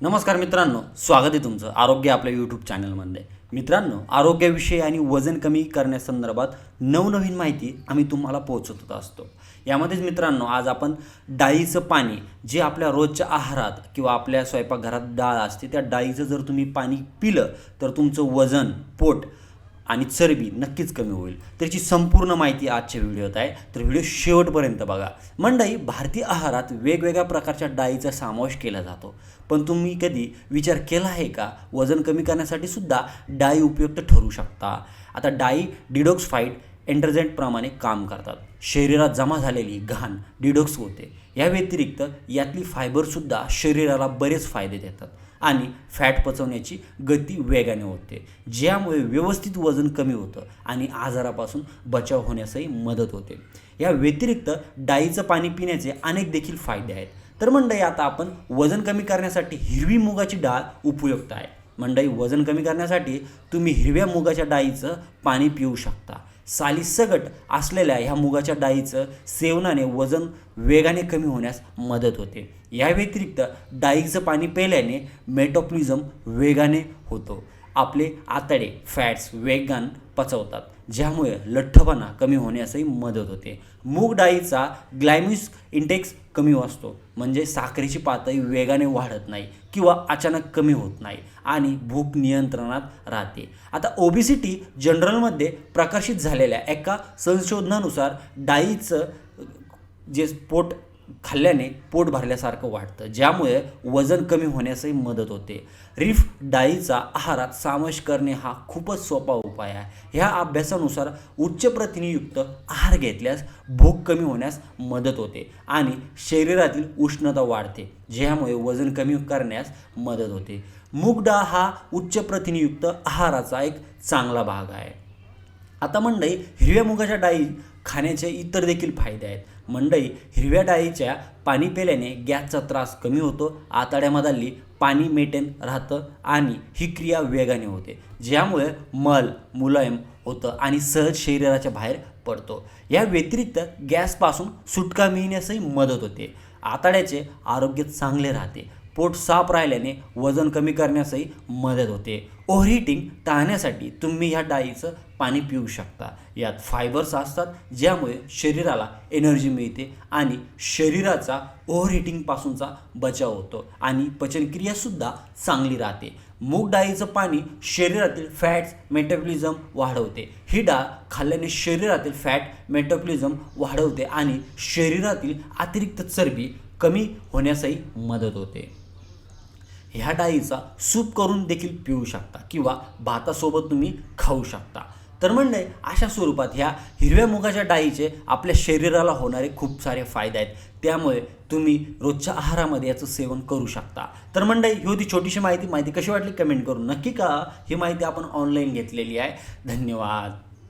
नमस्कार मित्रांनो स्वागत आहे तुमचं आरोग्य आपल्या यूट्यूब चॅनलमध्ये मित्रांनो आरोग्याविषयी आणि वजन कमी करण्यासंदर्भात नवनवीन माहिती आम्ही तुम्हाला पोहोचवत असतो. यामध्येच मित्रांनो आज आपण डाळीचं पाणी जे आपल्या रोजच्या आहारात किंवा आपल्या स्वयंपाकघरात डाळ असते त्या डाळीचं जर तुम्ही पाणी पिलं तर तुमचं वजन पोट आणि चरबी नक्कीच कमी होईल. त्याची संपूर्ण माहिती आजच्या व्हिडिओत आहे. तर व्हिडिओ शेवटपर्यंत बघा. मंडई भारतीय आहारात वेगवेगळ्या प्रकारच्या डाळीचा समावेश केला जातो. पण तुम्ही कधी विचार केला आहे का? वजन कमी करण्यासाठी सुद्धा डाळी उपयुक्त ठरू शकता. आता डाळी डिडॉक्स फाईट एंटरजेंटप्रमाणे काम करतात. शरीरात जमा झालेली घाण डिडॉक्स होते. या व्यतिरिक्त यातली फायबरसुद्धा शरीराला बरेच फायदे देतात आणि फॅट पचवण्याची गती वेगाने होते ज्यामुळे व्यवस्थित वजन कमी होतं आणि आजारापासून बचाव होण्यासही मदत होते. या व्यतिरिक्त डाळीचं पाणी पिण्याचे अनेक देखील फायदे आहेत. तर मंडळी आता आपण वजन कमी करण्यासाठी हिरवी मुगाची डाळ उपयुक्त आहे. मंडळी वजन कमी करण्यासाठी तुम्ही हिरव्या मुगाच्या डाळीचं पाणी पिऊ शकता. सालीसगट असलेल्या ह्या मुगाच्या डाळीचं सेवनाने वजन वेगाने कमी होण्यास मदत होते. या व्यतिरिक्त डाळीचं पाणी प्यायल्याने मेटॉप्लिझम वेगाने होतो. आपले आतडे फॅट्स वेगान पचवतात ज्यामुळे लठ्ठपणा कमी होण्यासही मदत होते. मूग डाळीचा ग्लायमिस इंटेक्स कमी असतो म्हणजे साखरेची पातळी वेगाने वाढत नाही किंवा अचानक कमी होत नाही आणि भूक नियंत्रणात राहते. आता ओबिसिटी जनरलमध्ये प्रकाशित झालेल्या एका संशोधनानुसार डाळीचं जे पोट खाल्ल्याने पोट भरल्यासारखं वाटतं. ज्यामुळे वजन कमी होण्यासही मदत होते. रिफ डाळीचा आहारात समावेश करणे हा खूपच सोपा उपाय आहे. ह्या अभ्यासानुसार उच्च प्रथिनेयुक्त आहार घेतल्यास भूक कमी होण्यास मदत होते आणि शरीरातील उष्णता वाढते ज्यामुळे वजन कमी करण्यास मदत होते. मूग डाळ हा उच्च प्रथिनेयुक्त आहाराचा एक चांगला भाग आहे. आता मंडई हिरव्या मुगाच्या डाळी खाण्याचे इतर देखील फायदे आहेत. मंडई हिरव्या डाळीच्या पाणी पेल्याने गॅसचा त्रास कमी होतो आतड्यामधली पाणी मेटेन राहतं आणि ही क्रिया वेगाने होते ज्यामुळे मल मुलायम होतं आणि सहज शरीराच्या बाहेर पडतो. या व्यतिरिक्त गॅसपासून सुटका मिळण्यासही मदत होते. आतड्याचे आरोग्य चांगले राहते. पोट साफ राहिल्याने वजन कमी करण्यासही मदत होते. ओव्हरहिटिंग टाळण्यासाठी तुम्ही ह्या डाळीचं पाणी पिऊ शकता. यात फायबर्स असतात ज्यामुळे शरीराला एनर्जी मिळते आणि शरीराचा ओव्हरहिटिंगपासूनचा बचाव होतो आणि पचनक्रियासुद्धा चांगली राहते. मूग डाळीचं पाणी शरीरातील फॅट्स मेटाबॉलिझम वाढवते. ही डाळ खाल्ल्याने शरीरातील फॅट मेटाबॉलिझम वाढवते आणि शरीरातील अतिरिक्त चरबी कमी होण्यासही मदत होते. ह्या डाळीचा सूप करून देखील पिऊ शकता किंवा भातासोबत तुम्ही खाऊ शकता. तर म्हणणे अशा स्वरूपात ह्या हिरव्या मुगाच्या डाळीचे आपल्या शरीराला होणारे खूप सारे फायदे आहेत. त्यामुळे तुम्ही रोजच्या आहारामध्ये याचं सेवन करू शकता. तर मंडळी ही होती छोटीशी माहिती. माहिती कशी वाटली? कमेंट करून नक्की का ही माहिती आपण ऑनलाईन घेतलेली आहे. धन्यवाद.